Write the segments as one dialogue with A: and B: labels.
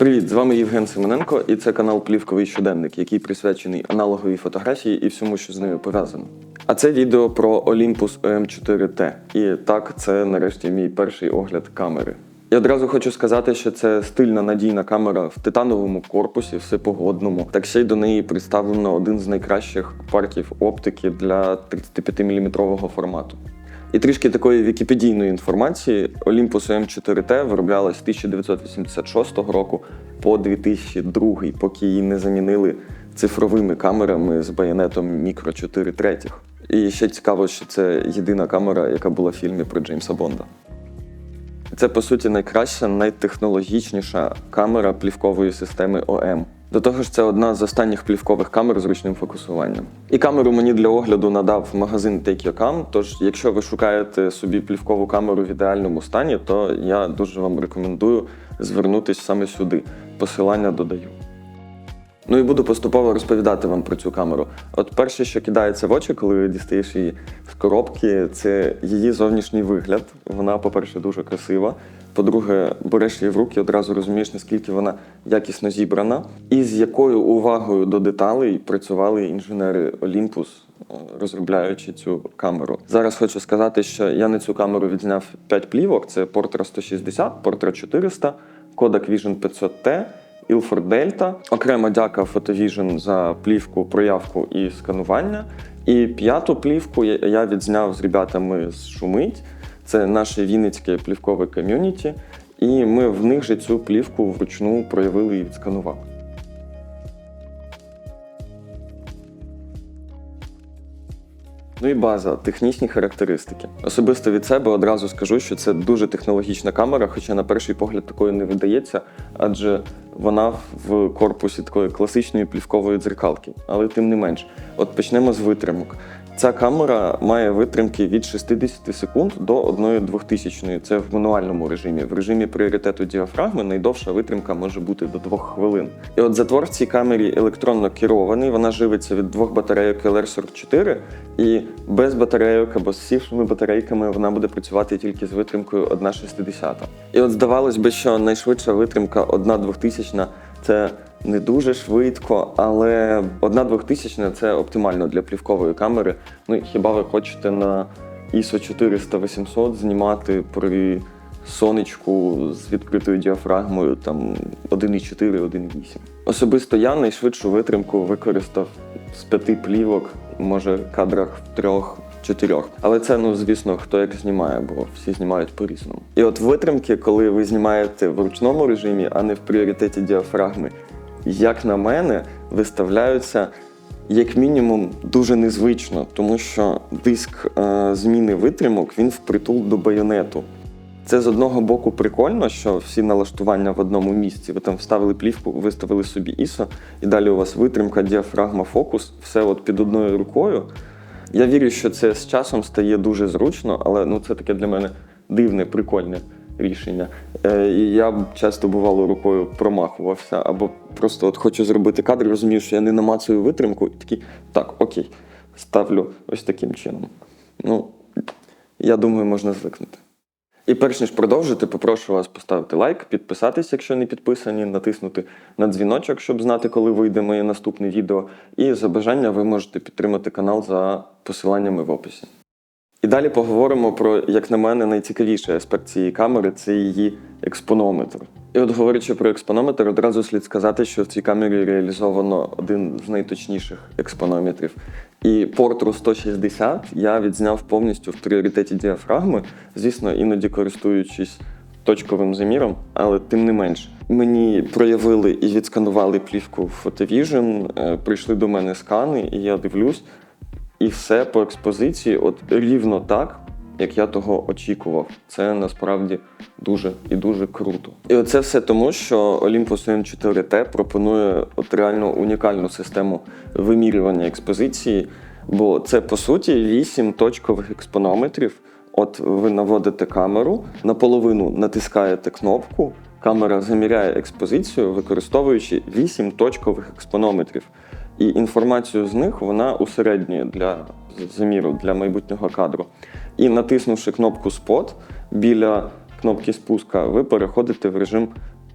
A: Привіт, з вами Євген Семененко, і це канал Плівковий щоденник, який присвячений аналоговій фотографії і всьому, що з нею пов'язано. А це відео про Olympus OM4T. І так, це нарешті мій перший огляд камери. І одразу хочу сказати, що це стильна надійна камера в титановому корпусі, всепогодному. Так ще й до неї представлено один з найкращих парків оптики для 35-мм формату. І трішки такої вікіпедійної інформації. Olympus M4T вироблялась з 1986 року по 2002, поки її не замінили цифровими камерами з байонетом Micro 4 третіх. І ще цікаво, що це єдина камера, яка була в фільмі про Джеймса Бонда. Це по суті найкраща, найтехнологічніша камера плівкової системи ОМ. До того ж, це одна з останніх плівкових камер з ручним фокусуванням. І камеру мені для огляду надав магазин Take Your Cam, Тож, якщо ви шукаєте собі плівкову камеру в ідеальному стані, то я дуже вам рекомендую звернутися саме сюди. Посилання додаю. Ну і буду поступово розповідати вам про цю камеру. От перше, що кидається в очі, коли дістаєш її з коробки, це її зовнішній вигляд. Вона, по-перше, дуже красива. По-друге, береш її в руки, одразу розумієш, наскільки вона якісно зібрана, і з якою увагою до деталей працювали інженери Olympus, е, розробляючи цю камеру. Зараз хочу сказати, що я на цю камеру відзняв 5 плівок: це Portra 160, Portra 400, Kodak Vision 500T. Ilford Delta. Окремо дяка Photovision за плівку, проявку і сканування. І п'яту плівку я відзняв з ребятами з Шумить. Це наше вінницьке плівкове ком'юніті. І ми в них же цю плівку вручну проявили і відсканували. Ну і база, технічні характеристики. Особисто від себе одразу скажу, що це дуже технологічна камера, хоча на перший погляд такою не видається, адже вона в корпусі такої класичної плівкової дзеркалки. Але тим не менш, от почнемо з витримок. Ця камера має витримки від 60 секунд до 1 2000. Це в мануальному режимі. В режимі пріоритету діафрагми найдовша витримка може бути до 2 хвилин. І от затвор в цій камері електронно керований. Вона живиться від двох батарейок LR44, і без батарейок або з сівшими батарейками вона буде працювати тільки з витримкою 1,60. І от здавалось би, що найшвидша витримка 1,2000 – це не дуже швидко, але 1,2000 – це оптимально для плівкової камери. Ну хіба ви хочете на ISO 400-800 знімати при сонечку з відкритою діафрагмою там 1,4, 1,8. Особисто я найшвидшу витримку використав з п'яти плівок, може кадрах в трьох. Чотирьох, але це ну звісно, хто як знімає, бо всі знімають по-різному. І от витримки, коли ви знімаєте в ручному режимі, а не в пріоритеті діафрагми, як на мене, виставляються як мінімум дуже незвично, тому що диск е, зміни витримок він впритул до байонету. Це з одного боку прикольно, що всі налаштування в одному місці. Ви там вставили плівку, виставили собі ISO, і далі у вас витримка, діафрагма, фокус, все от під одною рукою. Я вірю, що це з часом стає дуже зручно, але ну це таке для мене дивне, прикольне рішення. Е, і я часто бувало рукою промахувався, або просто от хочу зробити кадр, розумію, що я не намацую витримку, і такий, так, окей, ставлю ось таким чином. Ну, я думаю, можна звикнути. І перш ніж продовжити, попрошу вас поставити лайк, підписатись, якщо не підписані, натиснути на дзвіночок, щоб знати, коли вийде моє наступне відео. І за бажання ви можете підтримати канал за посиланнями в описі. І далі поговоримо про, як на мене, найцікавіший аспект цієї камери це її експонометр. І от говорячи про експонометр, одразу слід сказати, що в цій камері реалізовано один з найточніших експонометрів. І портру 160 я відзняв повністю в пріоритеті діафрагми, звісно, іноді користуючись точковим заміром, але тим не менш. Мені проявили і відсканували плівку в Photovision, е, прийшли до мене скани, і я дивлюсь, і все по експозиції, от рівно так, як я того очікував. Це насправді дуже і дуже круто. І оце все тому, що Olympus M4T пропонує от реально унікальну систему вимірювання експозиції, бо це по суті 8 точкових експонометрів. От ви наводите камеру, наполовину натискаєте кнопку, камера заміряє експозицію, використовуючи 8 точкових експонометрів. І інформацію з них вона усереднює для заміру для майбутнього кадру. І натиснувши кнопку Spot біля кнопки спуска, ви переходите в режим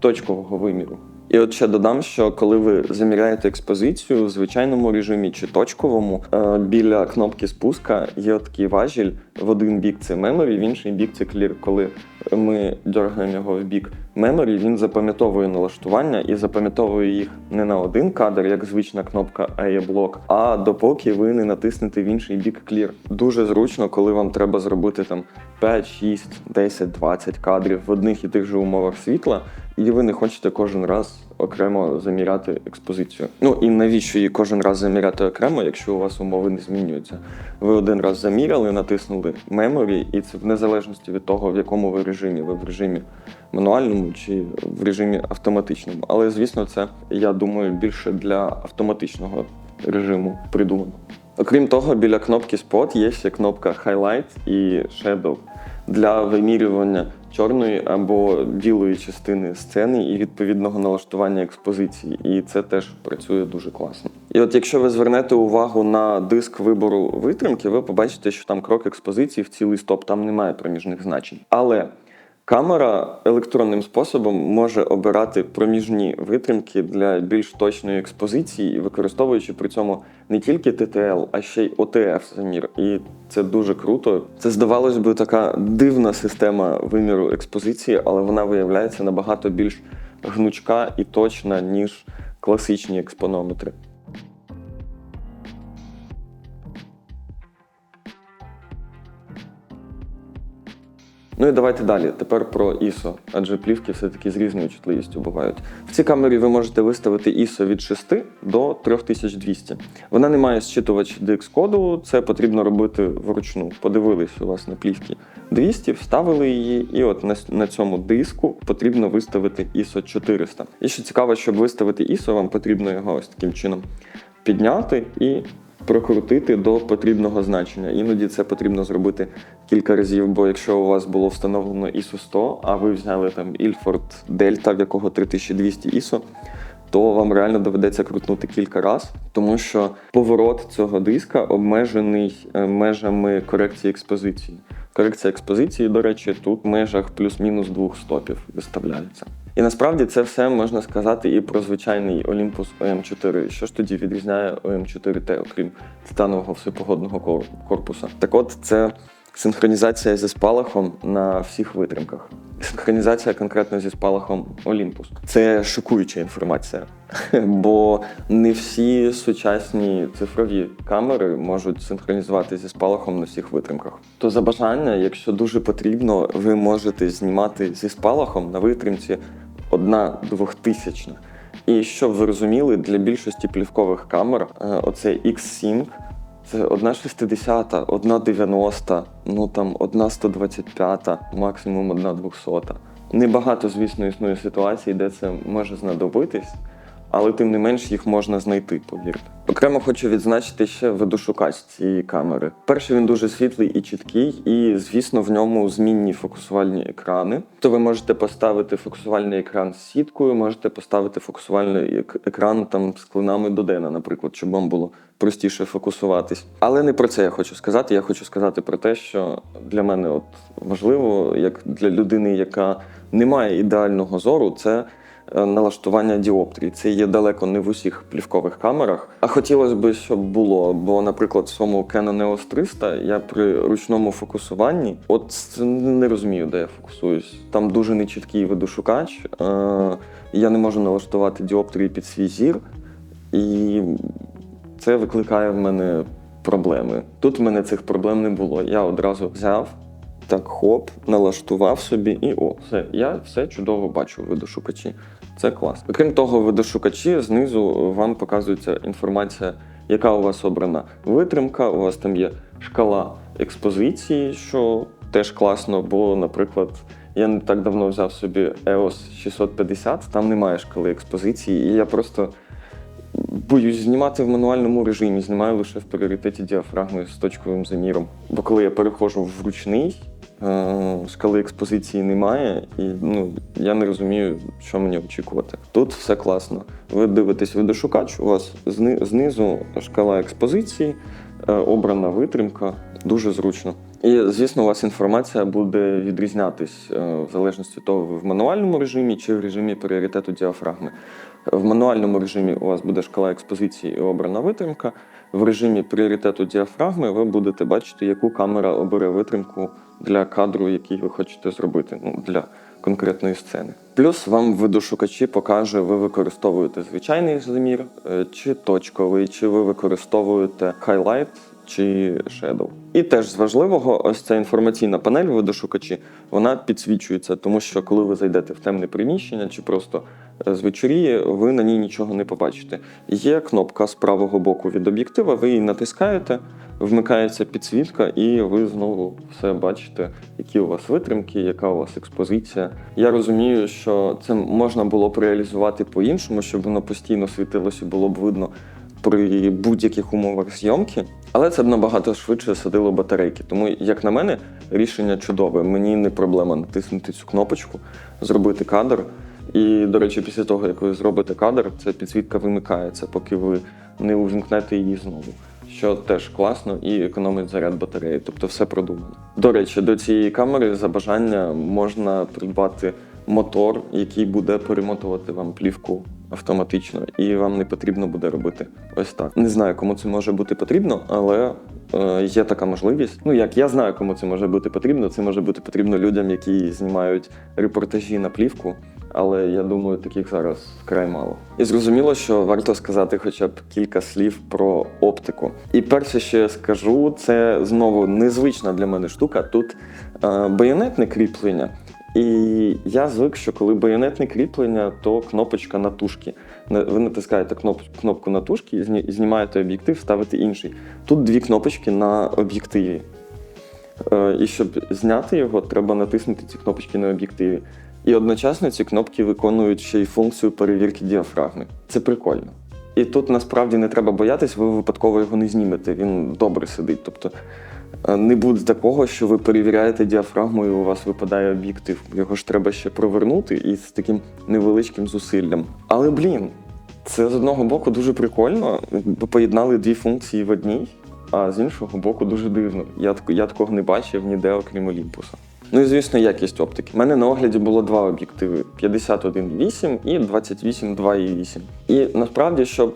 A: точкового виміру. І от ще додам, що коли ви заміряєте експозицію в звичайному режимі чи точковому, е, біля кнопки спуска є такий важіль. В один бік це memory, в інший бік це clear. Коли ми дергаємо його в бік memory, він запам'ятовує налаштування і запам'ятовує їх не на один кадр, як звична кнопка AE-блок, а допоки ви не натиснете в інший бік clear. Дуже зручно, коли вам треба зробити там 5, 6, 10, 20 кадрів в одних і тих же умовах світла, і ви не хочете кожен раз окремо заміряти експозицію. Ну і навіщо її кожен раз заміряти окремо, якщо у вас умови не змінюються? Ви один раз заміряли, натиснули memory, і це в незалежності від того, в якому ви режимі, ви в режимі мануальному чи в режимі автоматичному. Але звісно, це я думаю більше для автоматичного режиму придумано. Окрім того, біля кнопки Spot є ще кнопка Highlight і Shadow для вимірювання чорної або білої частини сцени і відповідного налаштування експозиції. І це теж працює дуже класно. І от якщо ви звернете увагу на диск вибору витримки, ви побачите, що там крок експозиції в цілий стоп, там немає проміжних значень. Але Камера електронним способом може обирати проміжні витримки для більш точної експозиції, використовуючи при цьому не тільки TTL, а ще й OTF замір. І це дуже круто. Це здавалось би така дивна система виміру експозиції, але вона виявляється набагато більш гнучка і точна, ніж класичні експонометри. Ну і давайте далі. Тепер про ISO, адже плівки все-таки з різною чутливістю бувають. В цій камері ви можете виставити ISO від 6 до 3200. Вона не має щитувач DX-коду, це потрібно робити вручну. Подивились у вас на плівки 200, вставили її, і от на цьому диску потрібно виставити ISO 400. І що цікаво, щоб виставити ISO, вам потрібно його ось таким чином підняти і прокрутити до потрібного значення. Іноді це потрібно зробити кілька разів, бо якщо у вас було встановлено ISO 100, а ви взяли там Ilford Delta, в якого 3200 ISO, то вам реально доведеться крутнути кілька разів, тому що поворот цього диска обмежений е, межами корекції експозиції. Корекція експозиції, до речі, тут в межах плюс-мінус двох стопів виставляється. І насправді це все можна сказати і про звичайний Olympus OM4. Що ж тоді відрізняє OM4T, окрім титанового всепогодного кор- корпуса? Так от це синхронізація зі спалахом на всіх витримках. Синхронізація конкретно зі спалахом Olympus. Це шокуюча інформація, бо не всі сучасні цифрові камери можуть синхронізувати зі спалахом на всіх витримках. То за бажання, якщо дуже потрібно, ви можете знімати зі спалахом на витримці одна двохтисячна. І щоб ви розуміли, для більшості плівкових камер е, оцей X-Sync це одна 60, одна 90, ну там одна 125, максимум одна 200. Небагато, звісно, існує ситуацій, де це може знадобитись, але тим не менш їх можна знайти, повірте. Окремо хочу відзначити ще видошукач цієї камери. Перший він дуже світлий і чіткий, і звісно, в ньому змінні фокусувальні екрани. То ви можете поставити фокусувальний екран з сіткою, можете поставити фокусувальний екран там з клинами Додена, наприклад, щоб вам було простіше фокусуватись. Але не про це я хочу сказати. Я хочу сказати про те, що для мене от важливо, як для людини, яка не має ідеального зору, це налаштування діоптрій. Це є далеко не в усіх плівкових камерах. А хотілося б, щоб було. Бо, наприклад, в своєму Canon EOS 300 я при ручному фокусуванні от не розумію, де я фокусуюсь. Там дуже нечіткий видошукач. Е, Я не можу налаштувати діоптрії під свій зір. І це викликає в мене проблеми. Тут в мене цих проблем не було. Я одразу взяв, так хоп, налаштував собі і о, все, я все чудово бачу в видошукачі. Це клас. Окрім того, в видошукачі знизу вам показується інформація, яка у вас обрана витримка, у вас там є шкала експозиції, що теж класно, бо, наприклад, я не так давно взяв собі EOS 650, там немає шкали експозиції, і я просто боюсь знімати в мануальному режимі, знімаю лише в пріоритеті діафрагми з точковим заміром. Бо коли я переходжу в ручний, шкали експозиції немає, і ну, я не розумію, що мені очікувати. Тут все класно. Ви дивитесь видошукач, у вас знизу шкала експозиції, е, обрана витримка, дуже зручно. І, звісно, у вас інформація буде відрізнятись е, в залежності того, ви в мануальному режимі чи в режимі пріоритету діафрагми. В мануальному режимі у вас буде шкала експозиції і обрана витримка. В режимі пріоритету діафрагми ви будете бачити, яку камера обере витримку для кадру, який ви хочете зробити, ну, для конкретної сцени. Плюс вам видошукачі покаже, ви використовуєте звичайний замір, е, чи точковий, чи ви використовуєте highlight, чи shadow. І теж з важливого, ось ця інформаційна панель в видошукачі, вона підсвічується, тому що коли ви зайдете в темне приміщення чи просто е, звечоріє, ви на ній нічого не побачите. Є кнопка з правого боку від об'єктива, ви її натискаєте, вмикається підсвітка, і ви знову все бачите, які у вас витримки, яка у вас експозиція. Я розумію, що це можна було б реалізувати по-іншому, щоб воно постійно світилося, було б видно при будь-яких умовах зйомки, але це б набагато швидше садило батарейки. Тому, як на мене, рішення чудове. Мені не проблема натиснути цю кнопочку, зробити кадр. І, до речі, після того, як ви зробите кадр, ця підсвітка вимикається, поки ви не увімкнете її знову. Що теж класно і економить заряд батареї, тобто все продумано. До речі, до цієї камери за бажання можна придбати мотор, який буде перемотувати вам плівку автоматично, і вам не потрібно буде робити ось так. Не знаю, кому це може бути потрібно, але е, є така можливість. Ну як я знаю, кому це може бути потрібно. Це може бути потрібно людям, які знімають репортажі на плівку. Але я думаю, таких зараз вкрай мало. І зрозуміло, що варто сказати хоча б кілька слів про оптику. І перше, що я скажу, це знову незвична для мене штука. Тут е, байонетне кріплення. І я звик, що коли байонетне кріплення, то кнопочка на тушки. Ви натискаєте кнопку на тушки, і знімаєте об'єктив, ставите інший. Тут дві кнопочки на об'єктиві. Е, І щоб зняти його, треба натиснути ці кнопочки на об'єктиві. І одночасно ці кнопки виконують ще й функцію перевірки діафрагми. Це прикольно. І тут насправді не треба боятись, ви випадково його не знімете. Він добре сидить. Тобто е, не буде такого, що ви перевіряєте діафрагму і у вас випадає об'єктив. Його ж треба ще провернути і з таким невеличким зусиллям. Але блін, це з одного боку дуже прикольно. Ви поєднали дві функції в одній, а з іншого боку дуже дивно. Я, я такого не бачив ніде, окрім Олімпуса. Ну і звісно, якість оптики. У мене на огляді було два об'єктиви: 51,8 і 28,2,8. І насправді, щоб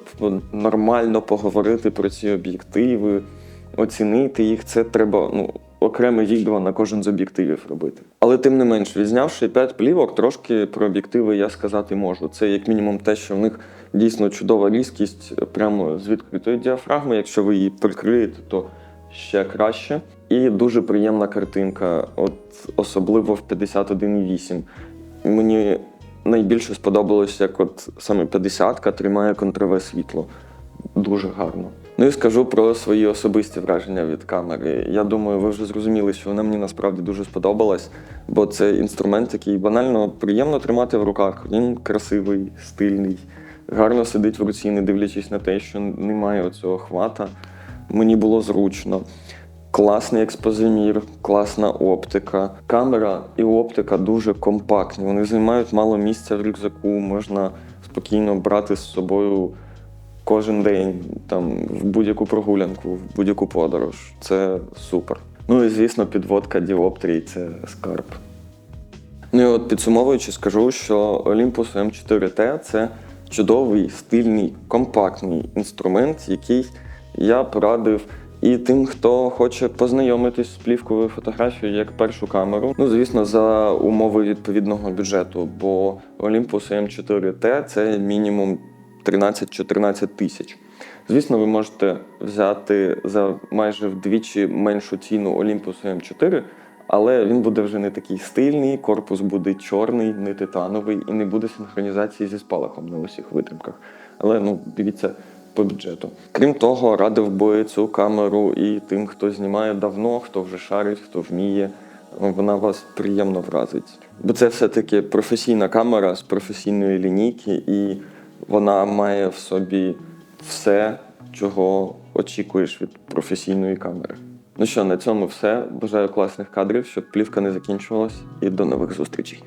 A: нормально поговорити про ці об'єктиви, оцінити їх, це треба ну, окреме відео на кожен з об'єктивів робити. Але тим не менш, відзнявши 5 плівок, трошки про об'єктиви я сказати можу. Це як мінімум те, що в них дійсно чудова різкість прямо з відкритої діафрагми. Якщо ви її прикриєте, то ще краще. І дуже приємна картинка, от особливо в 51,8. Мені найбільше сподобалось, як от саме 50-ка тримає контрове світло. Дуже гарно. Ну і скажу про свої особисті враження від камери. Я думаю, ви вже зрозуміли, що вона мені насправді дуже сподобалась, бо це інструмент, який банально приємно тримати в руках. Він красивий, стильний, гарно сидить в руці, не дивлячись на те, що немає оцього хвата. Мені було зручно. Класний експозимір, класна оптика. Камера і оптика дуже компактні. Вони займають мало місця в рюкзаку, можна спокійно брати з собою кожен день, там, в будь-яку прогулянку, в будь-яку подорож. Це супер. Ну і звісно, підводка діоптрій це скарб. Ну і от підсумовуючи, скажу, що Olympus M4T це чудовий, стильний, компактний інструмент, який я порадив і тим, хто хоче познайомитись з плівковою фотографією як першу камеру. Ну, звісно, за умови відповідного бюджету, бо Olympus M4T це мінімум 13-14 тисяч. Звісно, ви можете взяти за майже вдвічі меншу ціну Olympus M4, але він буде вже не такий стильний, корпус буде чорний, не титановий і не буде синхронізації зі спалахом на усіх витримках. Але ну, дивіться по бюджету. Крім того, радив би цю камеру і тим, хто знімає давно, хто вже шарить, хто вміє. Вона вас приємно вразить. Бо це все-таки професійна камера з професійної лінійки, і вона має в собі все, чого очікуєш від професійної камери. Ну що, на цьому все. Бажаю класних кадрів, щоб плівка не закінчувалась, і до нових зустрічей.